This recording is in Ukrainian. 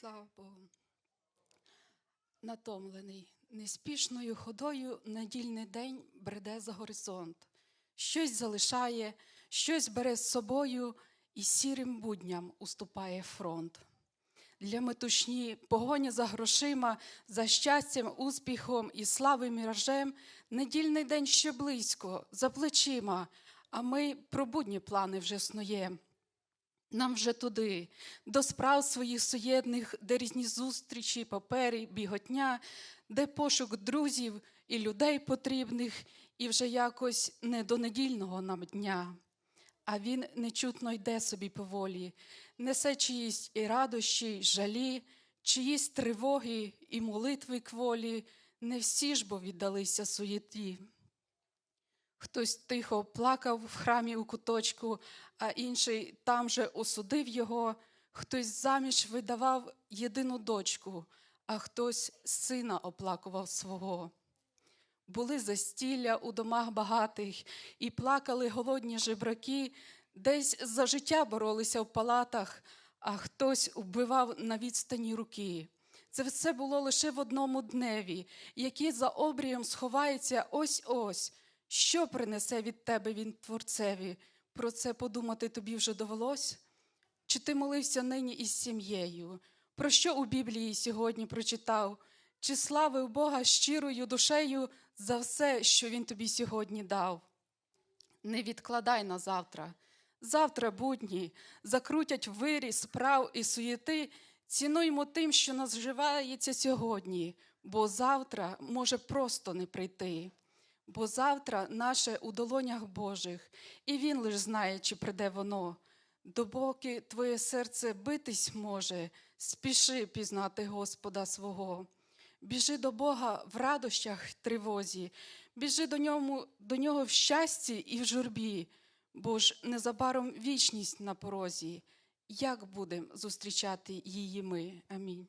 Слава Богу. Натомлений, неспішною ходою недільний день бреде за горизонт. Щось залишає, щось бере з собою і сірим будням уступає фронт. Для метушні погоня за грошима, за щастям, успіхом і слави міражем, недільний день ще близько, за плечима, а ми про будні плани вже снуєм. Нам вже туди, до справ своїх суєдних, де різні зустрічі, папери, біготня, де пошук друзів і людей потрібних, і вже якось не до недільного нам дня. А він нечутно йде собі поволі, несе чиїсь і радощі, й жалі, чиїсь тривоги і молитви кволі, не всі ж бо віддалися суєті. Хтось тихо плакав в храмі у куточку, а інший там же осудив його, хтось заміж видавав єдину дочку, а хтось сина оплакував свого. Були застілля у домах багатих, і плакали голодні жебраки, десь за життя боролися в палатах, а хтось вбивав на відстані руки. Це все було лише в одному дневі, який за обрієм сховається ось-ось. Що принесе від тебе він творцеві? Про це подумати тобі вже довелось? Чи ти молився нині із сім'єю? Про що у Біблії сьогодні прочитав? Чи славив Бога щирою душею за все, що Він тобі сьогодні дав? Не відкладай на завтра. Завтра будні закрутять вирі справ і суєти. Цінуймо тим, що нас вживається сьогодні, бо завтра може просто не прийти. Бо завтра наше у долонях Божих, і Він лиш знає, чи прийде воно. Допоки твоє серце битись може, спіши пізнати Господа свого. Біжи до Бога в радощах тривозі, біжи до ньому, до нього в щасті і в журбі, бо ж незабаром вічність на порозі. Як будемо зустрічати її ми? Амінь.